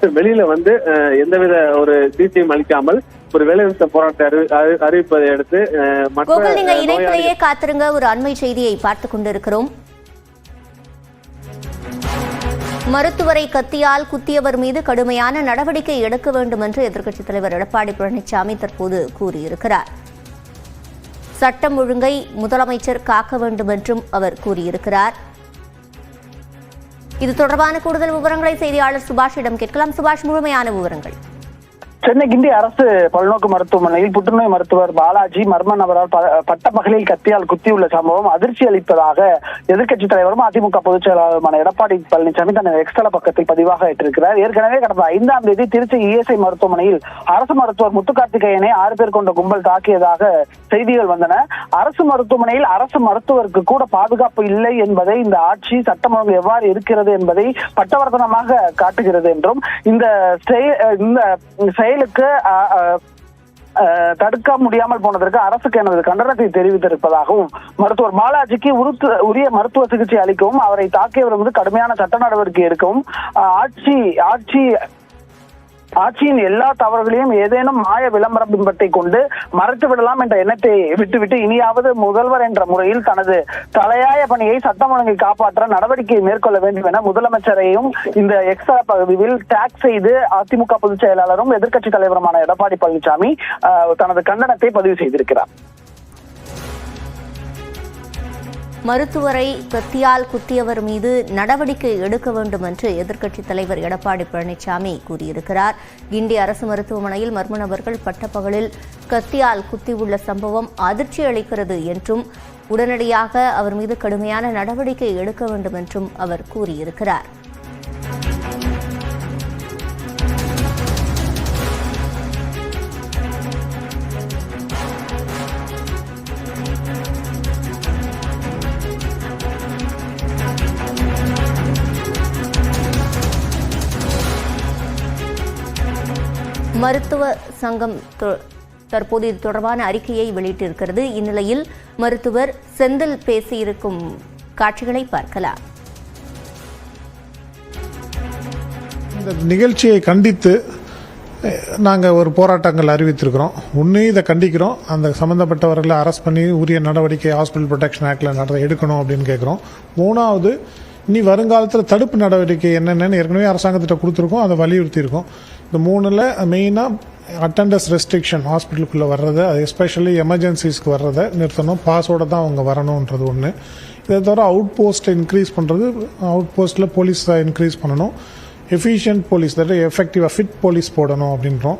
வெளியில வந்து எந்தவித ஒரு சிகிச்சையும் அளிக்காமல் ஒரு வேலைநிறுத்த போராட்டத்தை அறி- அறி- அறிவிப்பதை அடுத்து நீங்க இணைப்பிலேயே காத்திருங்க. ஒரு அண்மை செய்தியை பார்த்து கொண்டிருக்கிறோம். மருத்துவரை கத்தியால் குத்தியவர் மீது கடுமையான நடவடிக்கை எடுக்க வேண்டும் என்று எதிர்க்கட்சித் தலைவர் எடப்பாடி பழனிசாமி தற்போது கூறியிருக்கிறார். சட்டம் ஒழுங்கை முதலமைச்சர் காக்க வேண்டும் என்றும் அவர் கூறியிருக்கிறார். இது தொடர்பான கூடுதல் விவரங்களை செய்தியாளர் சுபாஷிடம் கேட்கலாம். சுபாஷ் முழுமையான விவரங்கள். சென்னை கிண்டி அரசு பல்நோக்கு மருத்துவமனையில் புற்றுநோய் மருத்துவர் பாலாஜி மர்ம நபரால் பட்ட பகலில் கத்தியால் குத்தியுள்ள சம்பவம் அதிர்ச்சி அளிப்பதாக எதிர்க்கட்சித் தலைவரும் அதிமுக பொதுச் செயலாளருமான எடப்பாடி பழனிசாமி தனது எக்ஸ்தல பக்கத்தில் பதிவாக இட்டிருக்கிறார் ஏற்கனவே கடந்த ஐந்தாம் தேதி திருச்சி இஎஸ்ஐ மருத்துவமனையில் அரசு மருத்துவர் முத்துக்கார்த்திகேயனை ஆறு பேர் கொண்ட கும்பல் தாக்கியதாக செய்திகள் வந்தன. அரசு மருத்துவமனையில் அரசு மருத்துவருக்கு கூட பாதுகாப்பு இல்லை என்பதை இந்த ஆட்சி சட்டம் ஒழுங்கு எவ்வாறு இருக்கிறது என்பதை பட்டவர்த்தனமாக காட்டுகிறது என்றும் இந்த செயல் இந்த செயலுக்கு தடுக்க முடியாமல் போனதற்கு அரசுக்கு எனது கண்டனத்தை தெரிவித்திருப்பதாகவும் மருத்துவர் பாலாஜிக்கு உரிய மருத்துவ சிகிச்சை அளிக்கவும் அவரை தாக்கியவர் வந்து கடுமையான சட்ட நடவடிக்கை எடுக்கவும் ஆட்சி ஆட்சி ஆட்சியின் எல்லா தவறுகளையும் ஏதேனும் மாய விளம்பரம் பின்பற்றி கொண்டு மறைத்து விடலாம் என்ற எண்ணத்தை விட்டுவிட்டு இனியாவது முதல்வர் என்ற முறையில் தனது தலையாய பணியை சட்டம் ஒழுங்கை காப்பாற்ற நடவடிக்கை மேற்கொள்ள வேண்டும் என முதலமைச்சரையும் இந்த எக்ஸ்ட்ரா பகுதியில் டேக் செய்து அதிமுக பொதுச் செயலாளரும் எதிர்க்கட்சி தலைவருமான எடப்பாடி பழனிசாமி தனது கண்டனத்தை பதிவு செய்திருக்கிறார். மருத்துவரை கத்தியால் குத்தியவர் மீது நடவடிக்கை எடுக்க வேண்டும் என்று எதிர்க்கட்சித் தலைவர் எடப்பாடி பழனிசாமி கூறியிருக்கிறார். கிண்டி அரசு மருத்துவமனையில் மர்ம நபர்கள் பட்டப்பகலில் கத்தியால் குத்தியுள்ள சம்பவம் அதிர்ச்சி அளிக்கிறது என்றும் உடனடியாக அவர் மீது கடுமையான நடவடிக்கை எடுக்க வேண்டும் என்றும் அவர் கூறியிருக்கிறார். மருத்துவ சங்கம் தற்போது இது தொடர்பான அறிக்கையை வெளியிட்டிருக்கிறது. இந்நிலையில் மருத்துவர் செந்தில் பேசியிருக்கும் காட்சிகளை பார்க்கலாம். இந்த நிகழ்ச்சியை கண்டித்து நாங்கள் ஒரு போராட்டங்கள் அறிவித்திருக்கிறோம். ஒன்று இதை கண்டிக்கிறோம். அந்த சம்மந்தப்பட்டவர்களை அரெஸ்ட் பண்ணி உரிய நடவடிக்கை ஹாஸ்பிட்டல் ப்ரொடெக்ஷன் ஆக்டில் நடத்த எடுக்கணும் அப்படின்னு கேட்குறோம் மூணாவது இனி வருங்காலத்தில் தடுப்பு நடவடிக்கை என்னென்னு ஏற்கனவே அரசாங்கத்திட்ட கொடுத்துருக்கோம் அதை வலியுறுத்தியிருக்கோம். இந்த மூணில் மெயினாக அட்டண்டஸ் ரெஸ்ட்ரிக்ஷன் ஹாஸ்பிட்டலுக்குள்ளே வர்றதை அது எஸ்பெஷலி எமர்ஜென்சிஸ்க்கு வர்றதை நிறுத்தணும். பாஸோட தான் அவங்க வரணுன்றது ஒன்று இதை தவிர அவுட் போஸ்ட்டை இன்க்ரீஸ் பண்ணுறது அவுட் போஸ்ட்டில் போலீஸை இன்க்ரீஸ் பண்ணணும் எஃபிஷியன்ட் போலீஸ் தட் எஃபெக்டிவாக ஃபிட் போலீஸ் போடணும் அப்படின்றோம்.